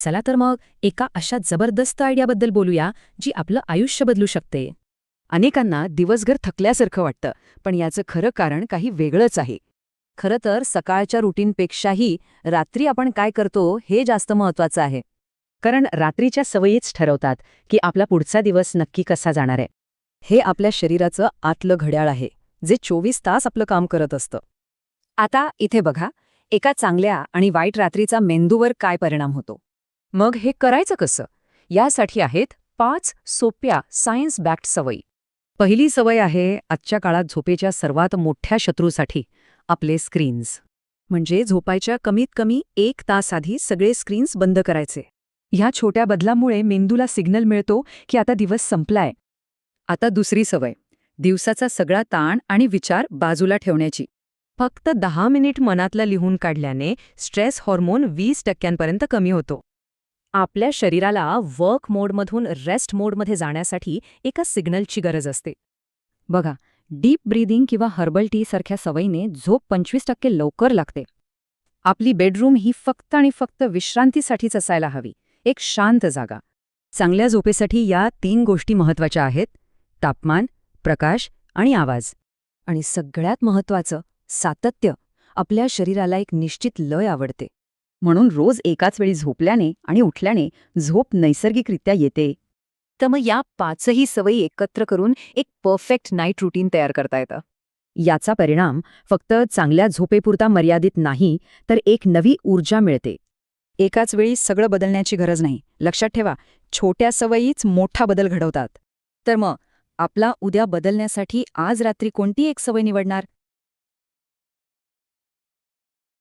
चला तर मग एका अशा जबरदस्त आयडियाबद्दल बोलूया जी आपलं आयुष्य बदलू शकते. अनेकांना दिवसभर थकल्यासारखं वाटतं पण याचं खरं कारण काही वेगळंच आहे. खरं तर सकाळच्या रुटीनपेक्षाही रात्री आपण काय करतो हे जास्त महत्वाचं आहे. कारण रात्रीच्या सवयीच ठरवतात की आपला पुढचा दिवस नक्की कसा जाणार आहे. हे आपल्या शरीराचं आतलं घड्याळ आहे जे चोवीस तास आपलं काम करत असतं. आता इथे बघा एका चांगल्या आणि वाईट रात्रीचा मेंदूवर काय परिणाम होतो? मग हे करायचं कसं? यासाठी आहेत पाच सोप्या सायन्स बॅक्ड सवयी. पहिली सवय आहे आजच्या काळात झोपेच्या सर्वात मोठ्या शत्रूसाठी आपले स्क्रीन्स. म्हणजे झोपायच्या कमीत कमी एक तास आधी सगळे स्क्रीन्स बंद करायचे. ह्या छोट्या बदलामुळे मेंदूला सिग्नल मिळतो की आता दिवस संपलाय. आता दुसरी सवय दिवसाचा सगळा ताण आणि विचार बाजूला ठेवण्याची. फक्त दहा मिनिट मनातला लिहून काढल्याने स्ट्रेस हॉर्मोन वीस टक्क्यांपर्यंत कमी होतो. आपल्या शरीराला वर्क मोडमधून रेस्ट मोडमध्ये जाण्यासाठी एका सिग्नलची गरज असते. बघा डीप ब्रीदिंग किंवा हर्बल टी सारख्या सवयीने झोप पंचवीस टक्के लवकर लागते. आपली बेडरूम ही फक्त आणि फक्त विश्रांतीसाठीच असायला हवी. एक शांत जागा. चांगल्या झोपेसाठी या तीन गोष्टी महत्त्वाच्या आहेत. तापमान प्रकाश आणि आवाज. आणि सगळ्यात महत्वाचं सातत्य. आपल्या शरीराला एक निश्चित लय आवडते. म्हणून रोज एकाच वेळी झोपल्याने आणि उठल्याने झोप नैसर्गिकरित्या येते. तर मग या पाचही सवयी एकत्र करून एक परफेक्ट नाईट रुटीन तयार करता येतं. याचा परिणाम फक्त चांगल्या झोपेपुरता मर्यादित नाही तर एक नवी ऊर्जा मिळते. एकाच वेळी सगळं बदलण्याची गरज नाही. लक्षात ठेवा छोट्या सवयीच मोठा बदल घडवतात. तर मग आपला उद्या बदलण्यासाठी आज रात्री कोणती एक सवय निवडणार?